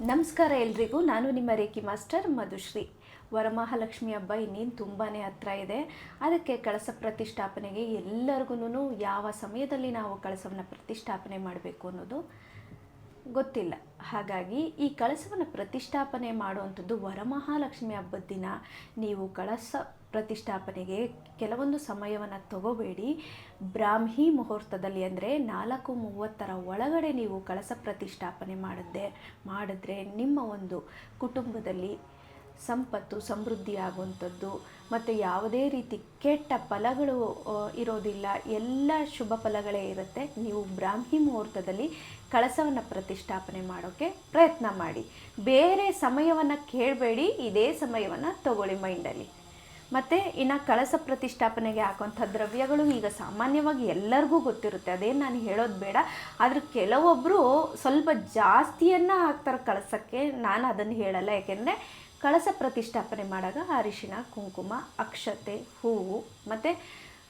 ನಮಸ್ಕಾರ ಎಲ್ರಿಗೂ. ನಾನು ನಿಮ್ಮ ರೇಖಿ ಮಾಸ್ಟರ್ ಮಧುಶ್ರೀ. ವರಮಹಾಲಕ್ಷ್ಮಿ ಹಬ್ಬ ಇನ್ನೇನು ತುಂಬಾ ಹತ್ರ ಇದೆ. ಅದಕ್ಕೆ ಕಳಸ ಪ್ರತಿಷ್ಠಾಪನೆಗೆ ಎಲ್ಲರಿಗೂ ಯಾವ ಸಮಯದಲ್ಲಿ ನಾವು ಕಳಸವನ್ನು ಪ್ರತಿಷ್ಠಾಪನೆ ಮಾಡಬೇಕು ಅನ್ನೋದು ಗೊತ್ತಿಲ್ಲ. ಹಾಗಾಗಿ ಈ ಕಳಸವನ್ನು ಪ್ರತಿಷ್ಠಾಪನೆ ಮಾಡುವಂಥದ್ದು ವರಮಹಾಲಕ್ಷ್ಮಿ ಹಬ್ಬದ ದಿನ. ನೀವು ಕಳಸ ಪ್ರತಿಷ್ಠಾಪನೆಗೆ ಕೆಲವೊಂದು ಸಮಯವನ್ನು ತಗೋಬೇಡಿ. ಬ್ರಾಹ್ಮಿ ಮುಹೂರ್ತದಲ್ಲಿ ಅಂದರೆ ನಾಲ್ಕು ಮೂವತ್ತರ ಒಳಗಡೆ ನೀವು ಕಳಸ ಪ್ರತಿಷ್ಠಾಪನೆ ಮಾಡಿದ್ದೆ, ಮಾಡಿದ್ರೆ ನಿಮ್ಮ ಒಂದು ಕುಟುಂಬದಲ್ಲಿ ಸಂಪತ್ತು, ಸಮೃದ್ಧಿ ಆಗುವಂಥದ್ದು. ಮತ್ತು ಯಾವುದೇ ರೀತಿ ಕೆಟ್ಟ ಫಲಗಳು ಇರೋದಿಲ್ಲ. ಎಲ್ಲ ಶುಭ ಫಲಗಳೇ ಇರುತ್ತೆ. ನೀವು ಬ್ರಾಹ್ಮಿ ಮುಹೂರ್ತದಲ್ಲಿ ಕಳಸವನ್ನು ಪ್ರತಿಷ್ಠಾಪನೆ ಮಾಡೋಕ್ಕೆ ಪ್ರಯತ್ನ ಮಾಡಿ. ಬೇರೆ ಸಮಯವನ್ನು ಕೇಳಬೇಡಿ. ಇದೇ ಸಮಯವನ್ನು ತಗೊಳ್ಳಿ ಮೈಂಡಲ್ಲಿ. ಮತ್ತು ಇನ್ನು ಕಳಸ ಪ್ರತಿಷ್ಠಾಪನೆಗೆ ಹಾಕುವಂಥ ದ್ರವ್ಯಗಳು ಈಗ ಸಾಮಾನ್ಯವಾಗಿ ಎಲ್ಲರಿಗೂ ಗೊತ್ತಿರುತ್ತೆ. ಅದೇನು ನಾನು ಹೇಳೋದು ಬೇಡ. ಆದರೆ ಕೆಲವೊಬ್ಬರು ಸ್ವಲ್ಪ ಜಾಸ್ತಿಯನ್ನು ಹಾಕ್ತಾರೆ ಕಳಸಕ್ಕೆ. ನಾನು ಅದನ್ನು ಹೇಳಲ್ಲ. ಯಾಕೆಂದರೆ ಕಳಸ ಪ್ರತಿಷ್ಠಾಪನೆ ಮಾಡಾಗ ಅರಿಶಿಣ, ಕುಂಕುಮ, ಅಕ್ಷತೆ, ಹೂವು ಮತ್ತು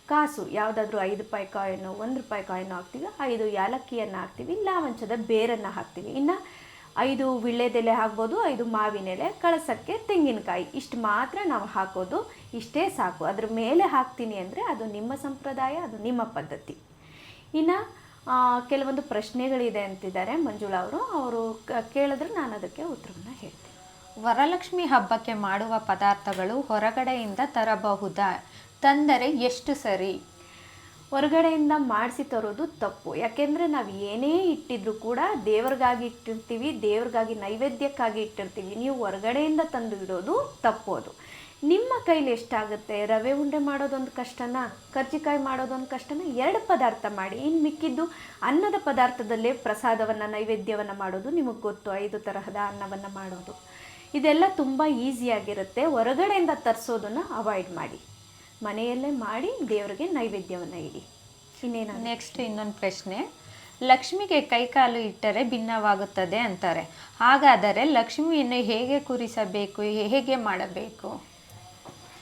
ಕಾಸು. ಯಾವುದಾದ್ರೂ ಐದು ರೂಪಾಯಿ ಕಾಯಿನು ಒಂದು ರೂಪಾಯಿ ಕಾಯನ್ನು ಹಾಕ್ತೀವಿ. ಐದು ಯಾಲಕ್ಕಿಯನ್ನು ಹಾಕ್ತೀವಿ. ಲಾವಂಚದ ಬೇರನ್ನು ಹಾಕ್ತೀವಿ. ಇನ್ನು ಐದು ವಿಳ್ಳೆದೆಲೆ ಹಾಕ್ಬೋದು, ಐದು ಮಾವಿನೆಲೆ, ಕಳಸಕ್ಕೆ ತೆಂಗಿನಕಾಯಿ. ಇಷ್ಟು ಮಾತ್ರ ನಾವು ಹಾಕೋದು, ಇಷ್ಟೇ ಸಾಕು. ಅದ್ರ ಮೇಲೆ ಹಾಕ್ತೀನಿ ಅಂದರೆ ಅದು ನಿಮ್ಮ ಸಂಪ್ರದಾಯ, ಅದು ನಿಮ್ಮ ಪದ್ಧತಿ. ಇನ್ನು ಕೆಲವೊಂದು ಪ್ರಶ್ನೆಗಳಿದೆ ಅಂತಿದ್ದಾರೆ ಮಂಜುಳಾ ಅವರು. ಅವರು ಕೇಳಿದ್ರೆ ನಾನು ಅದಕ್ಕೆ ಉತ್ತರವನ್ನು ಹೇಳ್ತೀನಿ. ವರಲಕ್ಷ್ಮಿ ಹಬ್ಬಕ್ಕೆ ಮಾಡುವ ಪದಾರ್ಥಗಳು ಹೊರಗಡೆಯಿಂದ ತರಬಹುದಾ? ತಂದರೆ ಎಷ್ಟು ಸರಿ? ಹೊರಗಡೆಯಿಂದ ಮಾಡಿಸಿ ತರೋದು ತಪ್ಪು. ಯಾಕೆಂದರೆ ನಾವು ಏನೇ ಇಟ್ಟಿದ್ರು ಕೂಡ ದೇವ್ರಿಗಾಗಿ ಇಟ್ಟಿರ್ತೀವಿ, ದೇವ್ರಿಗಾಗಿ ನೈವೇದ್ಯಕ್ಕಾಗಿ ಇಟ್ಟಿರ್ತೀವಿ. ನೀವು ಹೊರಗಡೆಯಿಂದ ತಂದು ಇಡೋದು ಅದು. ನಿಮ್ಮ ಕೈಲಿ ಎಷ್ಟಾಗುತ್ತೆ? ರವೆ ಉಂಡೆ ಮಾಡೋದೊಂದು ಕಷ್ಟನಾ? ಕರ್ಜಿಕಾಯಿ ಮಾಡೋದೊಂದು ಕಷ್ಟನ? ಎರಡು ಪದಾರ್ಥ ಮಾಡಿ. ಇನ್ನು ಮಿಕ್ಕಿದ್ದು ಅನ್ನದ ಪದಾರ್ಥದಲ್ಲೇ ಪ್ರಸಾದವನ್ನು, ನೈವೇದ್ಯವನ್ನು ಮಾಡೋದು ನಿಮಗೆ ಗೊತ್ತು. ಐದು ತರಹದ ಅನ್ನವನ್ನು ಮಾಡೋದು. ಇದೆಲ್ಲ ತುಂಬ ಈಸಿಯಾಗಿರುತ್ತೆ. ಹೊರಗಡೆಯಿಂದ ತರಿಸೋದನ್ನು ಅವಾಯ್ಡ್ ಮಾಡಿ. ಮನೆಯಲ್ಲೇ ಮಾಡಿ ದೇವರಿಗೆ ನೈವೇದ್ಯವನ್ನು ಇಡಿ. ಇನ್ನೇನು ನೆಕ್ಸ್ಟ್ ಇನ್ನೊಂದು ಪ್ರಶ್ನೆ. ಲಕ್ಷ್ಮಿಗೆ ಕೈಕಾಲು ಇಟ್ಟರೆ ಭಿನ್ನವಾಗುತ್ತದೆ ಅಂತಾರೆ. ಹಾಗಾದರೆ ಲಕ್ಷ್ಮಿಯನ್ನು ಹೇಗೆ ಕೂರಿಸಬೇಕು? ಹೇಗೆ ಮಾಡಬೇಕು?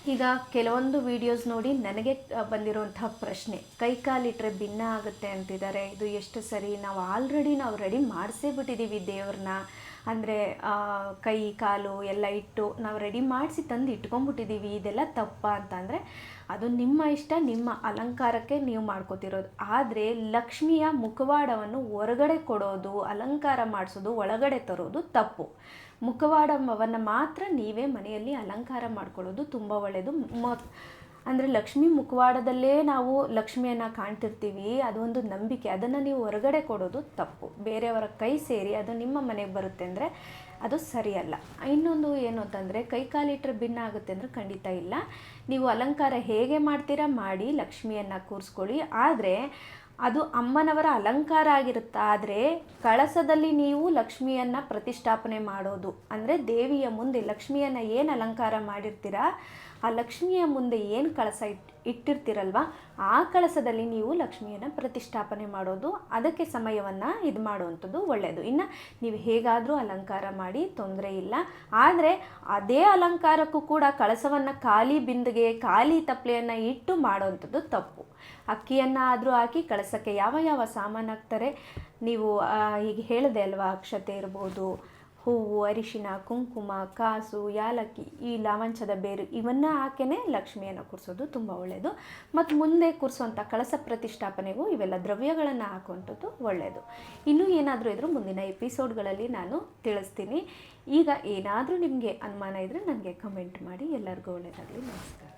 ಈಗ ಕೆಲವೊಂದು ವಿಡಿಯೋಸ್ ನೋಡಿ ನನಗೆ ಬಂದಿರುವಂತಹ ಪ್ರಶ್ನೆ. ಕೈ ಇಟ್ಟರೆ ಭಿನ್ನ ಆಗುತ್ತೆ ಅಂತಿದ್ದಾರೆ. ಇದು ಎಷ್ಟು ಸರಿ? ನಾವು ಆಲ್ರೆಡಿ ನಾವು ರೆಡಿ ಮಾಡಿಸೇ ಬಿಟ್ಟಿದ್ದೀವಿ ದೇವ್ರನ್ನ. ಅಂದರೆ ಕೈ, ಕಾಲು ಎಲ್ಲ ಇಟ್ಟು ನಾವು ರೆಡಿ ಮಾಡಿಸಿ ತಂದು ಇಟ್ಕೊಂಡ್ಬಿಟ್ಟಿದ್ದೀವಿ ಇದೆಲ್ಲ ತಪ್ಪ ಅಂತಂದರೆ ಅದು ನಿಮ್ಮ ಇಷ್ಟ, ನಿಮ್ಮ ಅಲಂಕಾರಕ್ಕೆ ನೀವು ಮಾಡ್ಕೋತಿರೋದು. ಆದರೆ, ಲಕ್ಷ್ಮಿಯ ಮುಖವಾಡವನ್ನು ಹೊರಗಡೆ ಕೊಡೋದು, ಅಲಂಕಾರ ಮಾಡಿಸೋದು, ಒಳಗಡೆ ತರೋದು ತಪ್ಪು. ಮುಖವಾಡವನ್ನು ಮಾತ್ರ ನೀವೇ ಮನೆಯಲ್ಲಿ ಅಲಂಕಾರ ಮಾಡ್ಕೊಳ್ಳೋದು ತುಂಬ ಒಳ್ಳೆಯದು ಅಂದರೆ ಲಕ್ಷ್ಮಿ ಮುಖವಾಡದಲ್ಲೇ ನಾವು ಲಕ್ಷ್ಮಿಯನ್ನು ಕಾಣ್ತಿರ್ತೀವಿ, ಅದೊಂದು ನಂಬಿಕೆ. ಅದನ್ನು ನೀವು ಹೊರಗಡೆ ಕೊಡೋದು ತಪ್ಪು. ಬೇರೆಯವರ ಕೈ ಸೇರಿ ಅದು ನಿಮ್ಮ ಮನೆಗೆ ಬರುತ್ತೆ ಅಂದರೆ ಅದು ಸರಿಯಲ್ಲ. ಇನ್ನೊಂದು ಏನು ಅಂತಂದರೆ ಕೈ ಕಾಲಿಟ್ರೆ ಭಿನ್ನ ಆಗುತ್ತೆ ಅಂದರೆ ಖಂಡಿತ ಇಲ್ಲ. ನೀವು ಅಲಂಕಾರ ಹೇಗೆ ಮಾಡ್ತೀರಾ ಮಾಡಿ ಲಕ್ಷ್ಮಿಯನ್ನು ಕೂರಿಸ್ಕೊಳ್ಳಿ. ಆದರೆ ಅದು ಅಮ್ಮನವರ ಅಲಂಕಾರ ಆಗಿರುತ್ತೆ? ಆದರೆ ಕಳಸದಲ್ಲಿ ನೀವು ಲಕ್ಷ್ಮಿಯನ್ನು ಪ್ರತಿಷ್ಠಾಪನೆ ಮಾಡೋದು. ಅಂದರೆ ದೇವಿಯ ಮುಂದೆ ಲಕ್ಷ್ಮಿಯನ್ನು ಏನು ಅಲಂಕಾರ ಮಾಡಿರ್ತೀರಾ? ಆ ಲಕ್ಷ್ಮಿಯ ಮುಂದೆ ಏನು ಕಳಸ ಇಟ್, ಇಟ್ಟಿರ್ತೀರಲ್ವ? ಆ ಕಳಸದಲ್ಲಿ ನೀವು ಲಕ್ಷ್ಮಿಯನ್ನು ಪ್ರತಿಷ್ಠಾಪನೆ ಮಾಡೋದು. ಅದಕ್ಕೆ ಸಮಯವನ್ನು ಇದು ಮಾಡುವಂಥದ್ದು ಒಳ್ಳೆಯದು ಇನ್ನು ನೀವು ಹೇಗಾದರೂ ಅಲಂಕಾರ ಮಾಡಿ, ತೊಂದರೆ ಇಲ್ಲ. ಆದರೆ ಅದೇ ಅಲಂಕಾರಕ್ಕೂ ಕೂಡ ಕಳಸವನ್ನು ಖಾಲಿ ಬಿಂದಿಗೆ, ಖಾಲಿ ತಪ್ಪಲೆಯನ್ನು ಇಟ್ಟು ಮಾಡುವಂಥದ್ದು ತಪ್ಪು. ಅಕ್ಕಿಯನ್ನು ಆದರೂ ಹಾಕಿ ಕಳಸಕ್ಕೆ ಯಾವ ಯಾವ ಸಾಮಾನು ಹಾಕ್ತಾರೆ ನೀವು ಈಗ ಹೇಳಿದೆ ಅಲ್ವಾ, ಅಕ್ಷತೆ ಇರ್ಬೋದು, ಹೂವು, ಅರಿಶಿನ, ಕುಂಕುಮ, ಕಾಸು, ಯಾಲಕ್ಕಿ, ಈ ಲಾವಂಚದ ಬೇರು, ಇವನ್ನ ಹಾಕೇನೆ ಲಕ್ಷ್ಮಿಯನ್ನು ಕೂರಿಸೋದು ತುಂಬ ಒಳ್ಳೆಯದು ಮತ್ತು ಮುಂದೆ ಕೂರಿಸುವಂಥ ಕಳಸ ಪ್ರತಿಷ್ಠಾಪನೆಗೂ ಇವೆಲ್ಲ ದ್ರವ್ಯಗಳನ್ನು ಹಾಕುವಂಥದ್ದು ಒಳ್ಳೆಯದು ಇನ್ನೂ ಏನಾದರೂ ಇದ್ದರೂ ಮುಂದಿನ ಎಪಿಸೋಡ್ಗಳಲ್ಲಿ ನಾನು ತಿಳಿಸ್ತೀನಿ. ಈಗ ಏನಾದರೂ ನಿಮಗೆ ಅನುಮಾನ ಇದ್ದರೆ ನನಗೆ ಕಮೆಂಟ್ ಮಾಡಿ. ಎಲ್ಲರಿಗೂ ಒಳ್ಳೆಯದಾಗಲಿ ನಮಸ್ಕಾರ.